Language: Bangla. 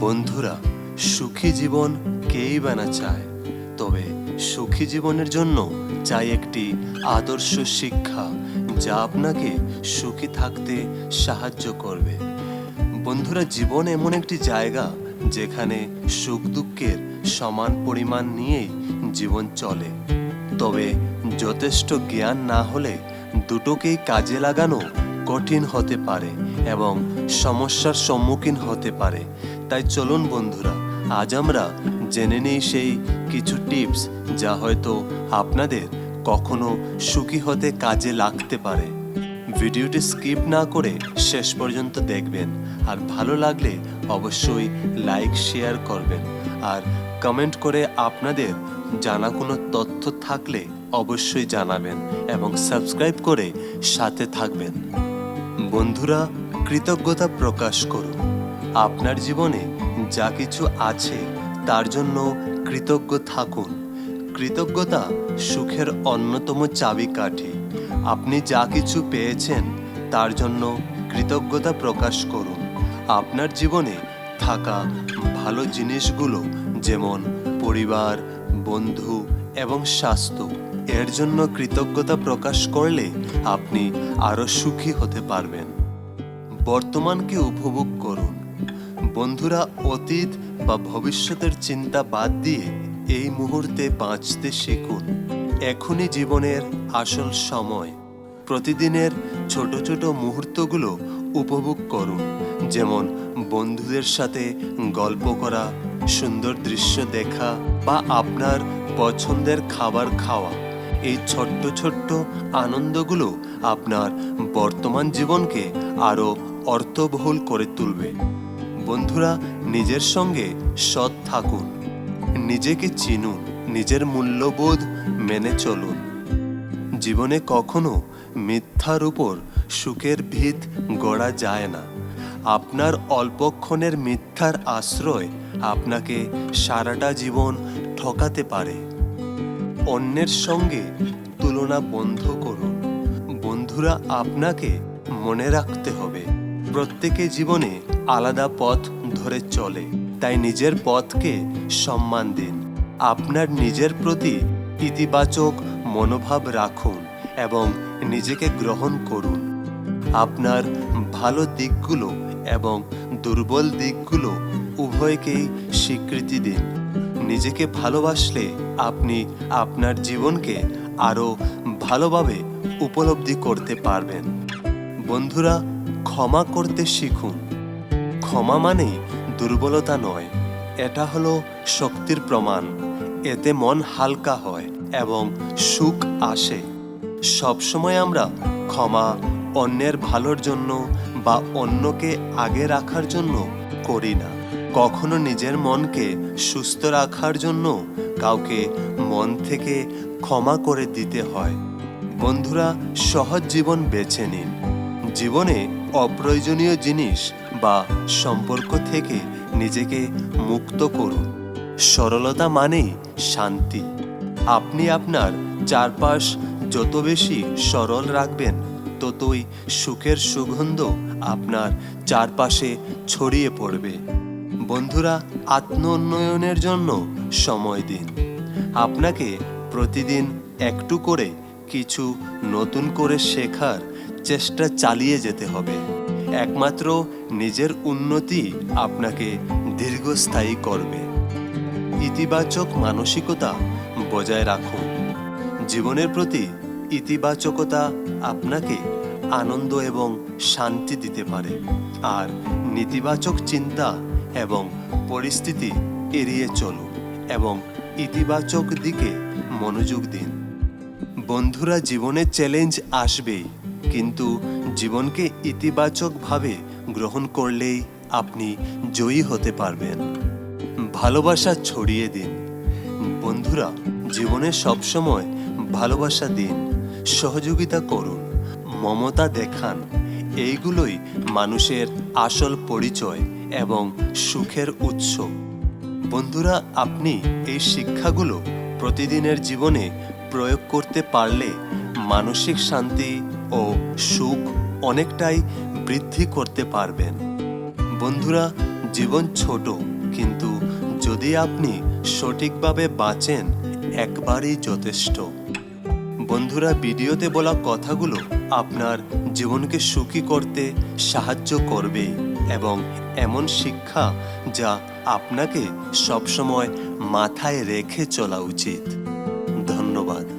বন্ধুরা, সুখী জীবন কেই বা না চায়? তবে সুখী জীবনের জন্য চাই একটি আদর্শ শিক্ষা, যা আপনাকে সুখী থাকতে সাহায্য করবে। বন্ধুরা, জীবন এমন একটি জায়গা, যেখানে সুখ দুঃখের সমান পরিমাণ নিয়েই জীবন চলে। তবে যথেষ্ট জ্ঞান না হলে দুটোকেই কাজে লাগানো কঠিন হতে পারে এবং সমস্যার সম্মুখীন হতে পারে। তাই চলুন বন্ধুরা, আজ আমরা জেনে নিই সেই কিছু টিপস যা হয়তো আপনাদের কখনো সুখী হতে কাজে লাগতে পারে। ভিডিওটি স্কিপ না করে শেষ পর্যন্ত দেখবেন, আর ভালো লাগলে অবশ্যই লাইক, শেয়ার করবেন, আর কমেন্ট করে আপনাদের জানা কোনো তথ্য থাকলে অবশ্যই জানাবেন এবং সাবস্ক্রাইব করে সাথে থাকবেন। বন্ধুরা কৃতজ্ঞতা প্রকাশ করুন। আপনার জীবনে যা কিছু আছে, তার জন্য কৃতজ্ঞ থাকুন। কৃতজ্ঞতা সুখের অন্যতম চাবিকাঠি। আপনি যা কিছু পেয়েছেন, তার জন্য কৃতজ্ঞতা প্রকাশ করুন। আপনার জীবনে থাকা ভালো জিনিসগুলো যেমন পরিবার, বন্ধু এবং স্বাস্থ্য, এর জন্য কৃতজ্ঞতা প্রকাশ করলে আপনি আরও সুখী হতে পারবেন। বর্তমানকে উপভোগ করুন। বন্ধুরা, অতীত বা ভবিষ্যতের চিন্তা বাদ দিয়ে এই মুহূর্তে বাঁচতে শিখুন। এখনই জীবনের আসল সময়। প্রতিদিনের ছোট ছোট মুহূর্তগুলো উপভোগ করুন। যেমন বন্ধুদের সাথে গল্প করা, সুন্দর দৃশ্য দেখা বা আপনার পছন্দের খাবার খাওয়া। এই ছোট্ট ছোট্ট আনন্দগুলো আপনার বর্তমান জীবনকে আরও অর্থবহুল করে তুলবে। বন্ধুরা, নিজের সঙ্গে সৎ থাকুন। নিজেকে চিনুন। নিজের মূল্যবোধ মেনে চলুন। জীবনে কখনো মিথ্যার উপর সুখের ভিত গড়া যায় না। আপনার অল্পক্ষণের মিথ্যার আশ্রয় আপনাকে সারাটা জীবন ঠকাতে পারে। অন্যের সঙ্গে তুলনা বন্ধ করুন। বন্ধুরা আপনাকে মনে রাখতে হবে, প্রত্যেকে জীবনে আলাদা পথ ধরে চলে। তাই নিজের পথকে সম্মান দিন। আপনার নিজের প্রতি ইতিবাচক মনোভাব রাখুন এবং নিজেকে গ্রহণ করুন। আপনার ভালো দিকগুলো এবং দুর্বল দিকগুলো উভয়কেই স্বীকৃতি দিন। নিজেকে ভালোবাসলে আপনি আপনার জীবনকে আরও ভালোভাবে উপলব্ধি করতে পারবেন। বন্ধুরা, ক্ষমা করতে শিখুন। ক্ষমা মানে দুর্বলতা নয়, এটা হলো শক্তির প্রমাণ। এতে মন হালকা হয় এবং সুখ আসে। সবসময় আমরা ক্ষমা অন্যের ভালোর জন্য বা অন্যকে আগে রাখার জন্য করি না। কখনো নিজের মনকে সুস্থ রাখার জন্য কাউকে মন থেকে ক্ষমা করে দিতে হয়। বন্ধুরা, সহজ জীবন বেছে নিন। জীবনে অপ্রয়োজনীয় জিনিস বা সম্পর্ক থেকে নিজেকে মুক্ত করুন। সরলতা মানেই শান্তি। আপনি আপনার চারপাশ যত বেশি সরল রাখবেন, ততই সুখের সুগন্ধ আপনার চারপাশে ছড়িয়ে পড়বে। বন্ধুরা আত্ম উন্নয়নের জন্য সময় দিন। আপনাকে প্রতিদিন একটু করে কিছু নতুন করে শেখার চেষ্টা চালিয়ে যেতে হবে। একমাত্র নিজের উন্নতি আপনাকে দীর্ঘস্থায়ী করবে। ইতিবাচক মানসিকতা বজায় রাখুন। জীবনের প্রতি ইতিবাচকতা আপনাকে আনন্দ এবং শান্তি দিতে পারে। আর নেতিবাচক চিন্তা এবং পরিস্থিতি এড়িয়ে চলুন এবং ইতিবাচক দিকে মনোযোগ দিন। বন্ধুরা, জীবনে চ্যালেঞ্জ আসবেই, কিন্তু জীবনকে ইতিবাচকভাবে গ্রহণ করলেই আপনি জয়ী হতে পারবেন। ভালোবাসা ছড়িয়ে দিন। বন্ধুরা, জীবনে সবসময় ভালোবাসা দিন, সহযোগিতা করুন, মমতা দেখান, এইগুলোই মানুষের আসল পরিচয়। এবং সুখের উৎস। বন্ধুরা, আপনি এই শিক্ষাগুলো প্রতিদিনের জীবনে প্রয়োগ করতে পারলে মানসিক শান্তি ও সুখ অনেকটাই বৃদ্ধি করতে পারবেন। বন্ধুরা, জীবন ছোট, কিন্তু যদি আপনি সঠিকভাবে বাঁচেন, একবারই যথেষ্ট। বন্ধুরা, ভিডিওতে বলা কথাগুলো আপনার জীবনকে সুখী করতে সাহায্য করবে এবং এমন শিক্ষা যা আপনাকে সবসময় মাথায় রেখে চলা উচিত। ধন্যবাদ।